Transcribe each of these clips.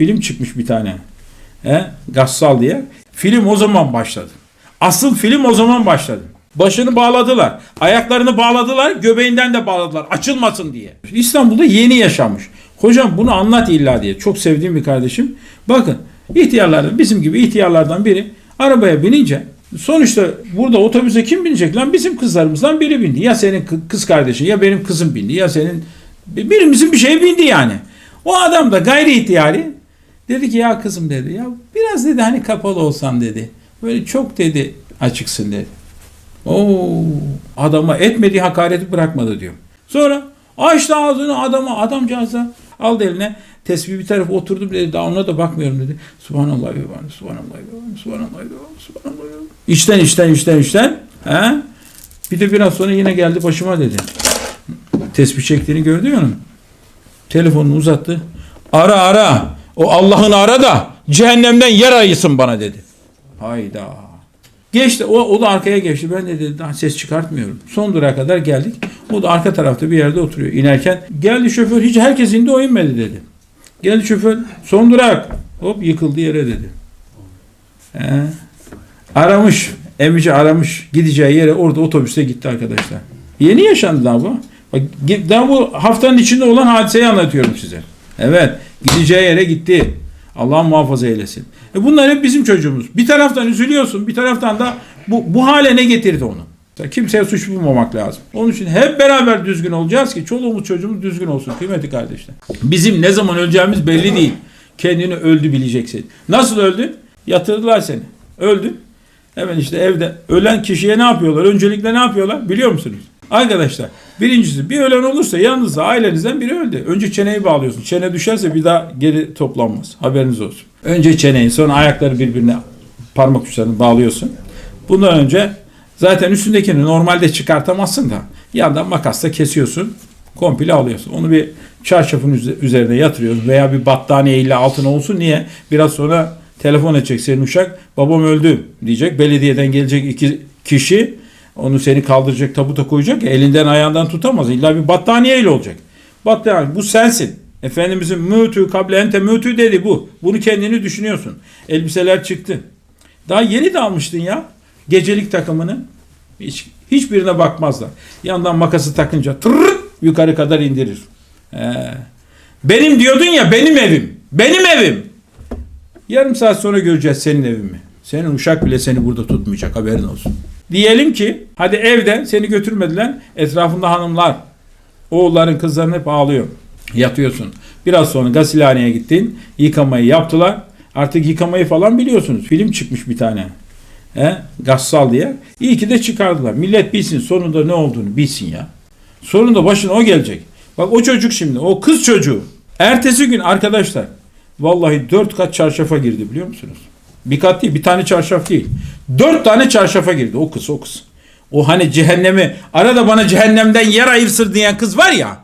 Film çıkmış bir tane. He? Gassal diye. Film o zaman başladı. Asıl film o zaman başladı. Başını bağladılar. Ayaklarını bağladılar. Göbeğinden de bağladılar. Açılmasın diye. İstanbul'da yeni yaşanmış. Hocam bunu anlat illa diye. Çok sevdiğim bir kardeşim. Bakın ihtiyarlardan bizim gibi ihtiyarlardan biri arabaya binince sonuçta burada otobüse kim binecek lan? Bizim kızlarımızdan biri bindi. Ya senin kı- kız kardeşin ya benim kızım bindi ya senin birimizin bir şeye bindi yani. O adam da gayri ihtiyari dedi ki ya kızım dedi ya biraz dedi hani kapalı olsan dedi. Böyle çok dedi açıksın dedi. Oo, adama etmediği hakareti bırakmadı diyor. Sonra açtı ağzını adama adamcağız da aldı eline tesbih bir tarafa oturdum dedi daha ona da bakmıyorum dedi. Subhanallah ve bihamdihi, subhanallah ve bihamdihi, subhanallah ve bihamdihi, subhanallah. İçten içten içten içten he? Bir de biraz sonra yine geldi başıma dedi. Tesbih çektiğini gördü ya onun. Telefonunu uzattı. Ara ara. O Allah'ın ara da cehennemden yer ayısın bana dedi. Hayda. Geçti. O, o da arkaya geçti. Ben de dedi daha ses çıkartmıyorum. Son durağa kadar geldik. O da arka tarafta bir yerde oturuyor. İnerken geldi şoför hiç herkes indi o inmedi dedi. Geldi şoför son durak. Hop yıkıldı yere dedi. He. Aramış. Emici aramış. Gideceği yere orada otobüste gitti arkadaşlar. Yeni yaşandı daha bu. Bak, daha bu haftanın içinde olan hadiseyi anlatıyorum size. Evet. Gideceği yere gitti. Allah muhafaza eylesin. E bunlar hep bizim çocuğumuz. Bir taraftan üzülüyorsun, bir taraftan da bu, bu hale ne getirdi onu? Kimseye suç bulmamak lazım. Onun için hep beraber düzgün olacağız ki çoluğumuz çocuğumuz düzgün olsun kıymetli kardeşler. Bizim ne zaman öleceğimiz belli değil. Kendini öldü bileceksin. Nasıl öldün? Yatırdılar seni. Öldün. Hemen işte evde ölen kişiye ne yapıyorlar? Öncelikle ne yapıyorlar? Biliyor musunuz? Arkadaşlar birincisi bir ölen olursa yanınızda ailenizden biri öldü. Önce çeneyi bağlıyorsun. Çene düşerse bir daha geri toplanmaz. Haberiniz olsun. Önce çeneyi sonra ayakları birbirine parmak uçlarını bağlıyorsun. Bundan önce zaten üstündekini normalde çıkartamazsın da yandan makasla kesiyorsun. Komple alıyorsun. Onu bir çarşafın üze- üzerine yatırıyorsun veya bir battaniye ile altına olsun. Niye? Biraz sonra telefon edecek senin uşak. Babam öldü diyecek. Belediyeden gelecek iki kişi onu seni kaldıracak tabuta koyacak ya elinden ayağından tutamaz. İlla bir battaniye ile olacak. Battaniye bu sensin. Efendimizin mütü kable ente mütü dedi bu. Bunu kendini düşünüyorsun. Elbiseler çıktı. Daha yeni de almıştın ya. Gecelik takımını. Hiç, hiçbirine bakmazlar. Yandan makası takınca tırr, yukarı kadar indirir. He. Benim diyordun ya benim evim. Benim evim. Yarım saat sonra göreceğiz senin evimi. Senin uşak bile seni burada tutmayacak haberin olsun. Diyelim ki hadi evde seni götürmediler. Etrafında hanımlar, oğulların kızların hep ağlıyor. Yatıyorsun. Biraz sonra gasilhaneye gittin. Yıkamayı yaptılar. Artık yıkamayı falan biliyorsunuz. Film çıkmış bir tane. He? Gassal diye. İyi ki de çıkardılar. Millet bilsin sonunda ne olduğunu bilsin ya. Sonunda başına o gelecek. Bak o çocuk şimdi o kız çocuğu. Ertesi gün arkadaşlar vallahi dört kat çarşafa girdi biliyor musunuz? Bir kat değil bir tane çarşaf değil. Dört tane çarşafa girdi o kız o kız. O hani cehennemi arada bana cehennemden yer ayırsın diyen kız var ya.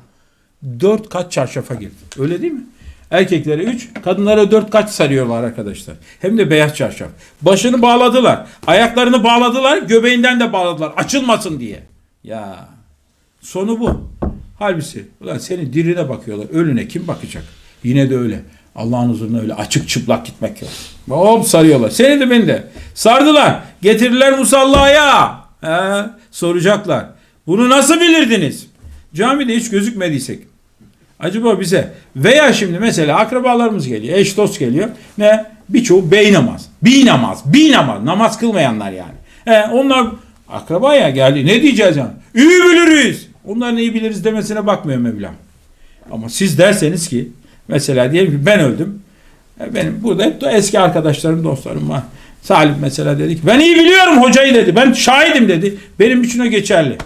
Dört kat çarşafa girdi. Öyle değil mi? Erkeklere üç, kadınlara dört kat sarıyorlar arkadaşlar. Hem de beyaz çarşaf. Başını bağladılar. Ayaklarını bağladılar. Göbeğinden de bağladılar. Açılmasın diye. Ya sonu bu. Halbuki ulan senin dirine bakıyorlar. Ölüne kim bakacak? Yine de öyle. Allah'ın huzuruna öyle açık çıplak gitmek yok. Hop sarıyorlar. Seni de beni de. Sardılar. Getirdiler musallaya. He, soracaklar. Bunu nasıl bilirdiniz? Camide hiç gözükmediysek. Acaba bize veya şimdi mesela akrabalarımız geliyor, eş dost geliyor. Ne? Birçoğu bey namaz, bi namaz, bi namaz, namaz kılmayanlar yani. He, onlar akraba ya geldi. Ne diyeceğiz yani? İyi biliriz. Onların iyi biliriz demesine bakmıyor Mevlam. Ama siz derseniz ki mesela diyelim ki ben öldüm. E, Benim burada hep de eski arkadaşlarım, dostlarım var. Salih mesela dedi ki ben iyi biliyorum hocayı dedi. Ben şahidim dedi. Benim için o geçerli.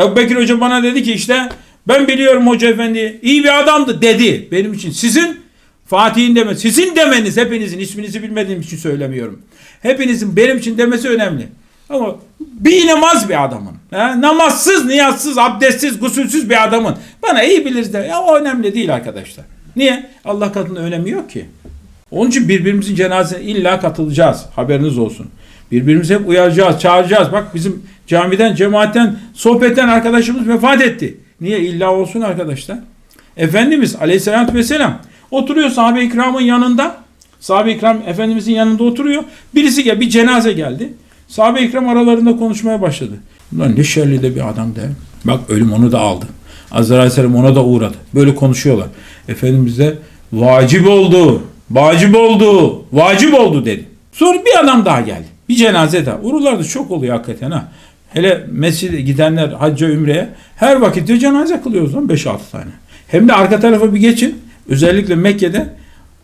Ebu Bekir Hoca bana dedi ki işte ben biliyorum Hoca Efendi iyi bir adamdı dedi. Benim için sizin Fatih'in deme, sizin demeniz hepinizin isminizi bilmediğim için söylemiyorum. Hepinizin benim için demesi önemli. Ama bir namaz bir adamın. He? Namazsız, niyazsız, abdestsiz, gusülsüz bir adamın. Bana iyi biliriz de. Ya o önemli değil arkadaşlar. Niye? Allah katında önemi yok ki. Onun için birbirimizin cenazesine illa katılacağız. Haberiniz olsun. Birbirimizi hep uyaracağız, çağıracağız. Bak bizim camiden, cemaatten, sohbetten arkadaşımız vefat etti. Niye? İlla olsun arkadaşlar. Efendimiz aleyhissalatü vesselam Oturuyor sahabe-i ikramın yanında. Sahabe-i ikram Efendimizin yanında oturuyor. Birisi gel bir cenaze geldi. Sahabe-i ikram aralarında konuşmaya başladı. Ulan ne şerli de bir adam de. Bak ölüm onu da aldı. Azrail Aleyhisselam ona da uğradı. Böyle konuşuyorlar. Efendimiz de vacip oldu. Vacip oldu. Vacip oldu dedi. Sonra bir adam daha geldi. Bir cenaze daha. Uğurlarda çok oluyor hakikaten ha. Hele mescide gidenler hacca ümreye her vakit diyor cenaze kılıyoruz lan 5-6 tane. Hem de arka tarafa bir geçin. Özellikle Mekke'de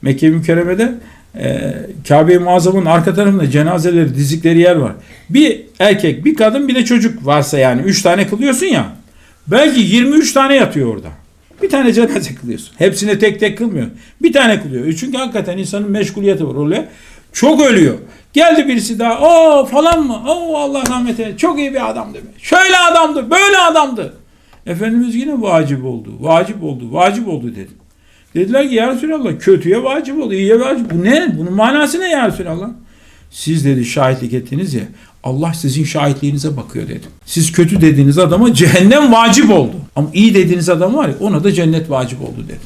Mekke-i Mükerreme'de e, Kabe-i Muazzam'ın arka tarafında cenazeleri dizdikleri yer var. Bir erkek, bir kadın, bir de çocuk varsa yani 3 tane kılıyorsun ya. Belki 23 tane yatıyor orada. Bir tane cenaze kılıyorsun. Hepsini tek tek kılmıyor. Bir tane kılıyor. E Çünkü hakikaten insanın meşguliyeti var. Öyle çok ölüyor. Geldi birisi daha. O falan mı? O Allah rahmet eylesin. Çok iyi bir adamdı. Şöyle adamdı. Böyle adamdı. Efendimiz yine vacip oldu. Vacip oldu. Vacip oldu dedi. Dediler ki ya Resulallah kötüye vacip oldu. iyiye vacip. Bu ne? Bunun manası ne ya Resulallah? Siz dedi şahitlik ettiniz ya. Allah sizin şahitliğinize bakıyor dedi. Siz kötü dediğiniz adama cehennem vacip oldu. Ama iyi dediğiniz adam var ya ona da cennet vacip oldu dedi.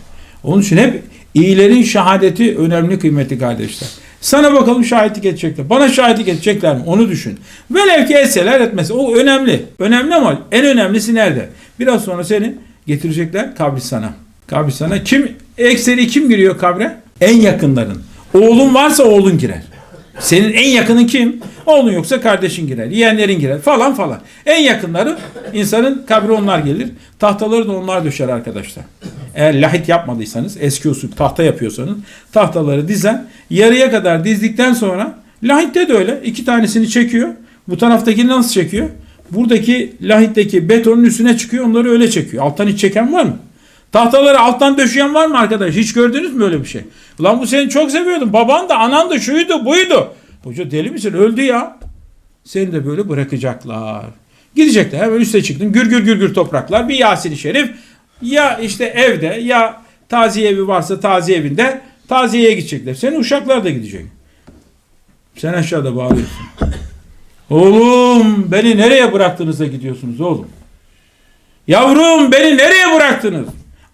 Onun için hep iyilerin şehadeti önemli kıymetli kardeşler. Sana bakalım şahitlik edecekler. Bana şahitlik edecekler mi? Onu düşün. Velev ki etseler etmese. O önemli. Önemli ama en önemlisi nerede? Biraz sonra seni getirecekler kabristana. Kabristana kim? Ekseri kim giriyor kabre? En yakınların. Oğlun varsa oğlun girer. Senin en yakının kim? Oğlun yoksa kardeşin girer, yeğenlerin girer falan falan. En yakınları insanın kabri onlar gelir. Tahtaları da onlar döşer arkadaşlar. Eğer lahit yapmadıysanız, eski usul tahta yapıyorsanız tahtaları dizen yarıya kadar dizdikten sonra lahitte de öyle. iki tanesini çekiyor. Bu taraftakini nasıl çekiyor? Buradaki lahitteki betonun üstüne çıkıyor onları öyle çekiyor. Alttan hiç çeken var mı? Tahtaları alttan döşeyen var mı arkadaş? Hiç gördünüz mü öyle bir şey? Ulan bu seni çok seviyordum. Baban da anan da şuydu buydu. Hoca deli misin? Öldü ya. Seni de böyle bırakacaklar. Gidecekler. Hemen üste çıktın. Gür gür gür gür topraklar. Bir Yasin-i Şerif. Ya işte evde ya taziye evi varsa taziye evinde taziyeye gidecekler. Senin uşaklar da gidecek. Sen aşağıda bağlıyorsun. Oğlum beni nereye bıraktınız da gidiyorsunuz oğlum? Yavrum beni nereye bıraktınız?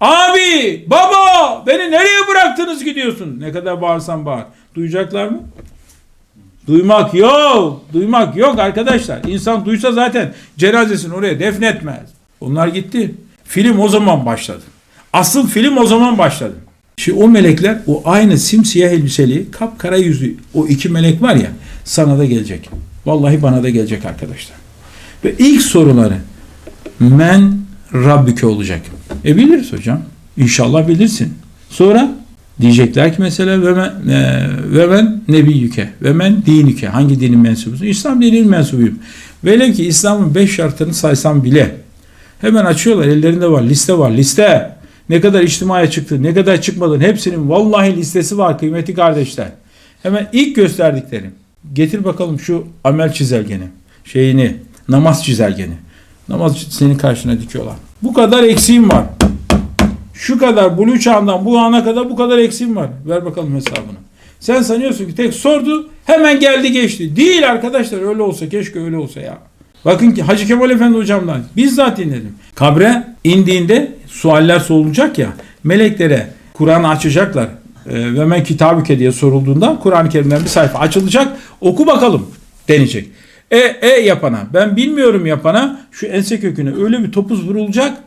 Abi, baba beni nereye bıraktınız gidiyorsun? Ne kadar bağırsan bağır. Duyacaklar mı? Duymak yok. Duymak yok arkadaşlar. İnsan duysa zaten cenazesini oraya defnetmez. Onlar gitti. Film o zaman başladı. Asıl film o zaman başladı. Şimdi o melekler o aynı simsiyah elbiseli kapkara yüzlü o iki melek var ya sana da gelecek. Vallahi bana da gelecek arkadaşlar. Ve ilk soruları men Rabbüke olacak. E biliriz hocam. İnşallah bilirsin. Sonra diyecekler ki mesela ve men, e, ve men nebiyyüke ve men dinüke. Hangi dinin mensubusun? İslam dininin mensubuyum. Velev ki İslam'ın beş şartını saysam bile hemen açıyorlar. Ellerinde var. Liste var. Liste. Ne kadar içtimaya çıktı, ne kadar çıkmadın hepsinin vallahi listesi var kıymetli kardeşler. Hemen ilk gösterdiklerim. Getir bakalım şu amel çizelgeni. Şeyini, namaz çizelgeni. Namaz senin karşına dikiyorlar. Bu kadar eksiğim var. Şu kadar bulu çağından bu ana kadar bu kadar eksiğim var. Ver bakalım hesabını. Sen sanıyorsun ki tek sordu hemen geldi geçti. Değil arkadaşlar öyle olsa keşke öyle olsa ya. Bakın ki Hacı Kemal Efendi hocamdan bizzat dinledim. Kabre indiğinde sualler sorulacak ya meleklere Kur'an'ı açacaklar. Ee, ve men kitabüke diye sorulduğunda Kur'an-ı Kerim'den bir sayfa açılacak. Oku bakalım denecek. E, e yapana ben bilmiyorum yapana şu ense köküne öyle bir topuz vurulacak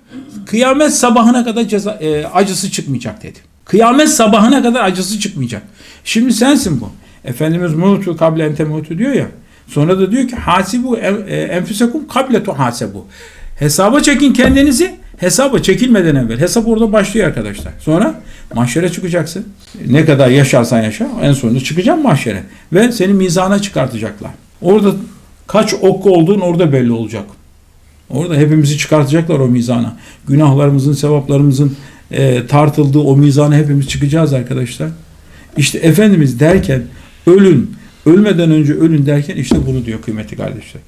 kıyamet sabahına kadar ceza, e, acısı çıkmayacak dedi. Kıyamet sabahına kadar acısı çıkmayacak. Şimdi sensin bu. Efendimiz mutu kable ente mutu diyor ya. Sonra da diyor ki hasibu e, enfusekum kable tu hasebu. Hesaba çekin kendinizi. Hesaba çekilmeden evvel. Hesap orada başlıyor arkadaşlar. Sonra mahşere çıkacaksın. Ne kadar yaşarsan yaşa en sonunda çıkacaksın mahşere. Ve seni mizana çıkartacaklar. Orada Kaç ok olduğun orada belli olacak. Orada hepimizi çıkartacaklar o mizana. Günahlarımızın, sevaplarımızın e, tartıldığı o mizana hepimiz çıkacağız arkadaşlar. İşte Efendimiz derken ölün, ölmeden önce ölün derken işte bunu diyor kıymetli kardeşler.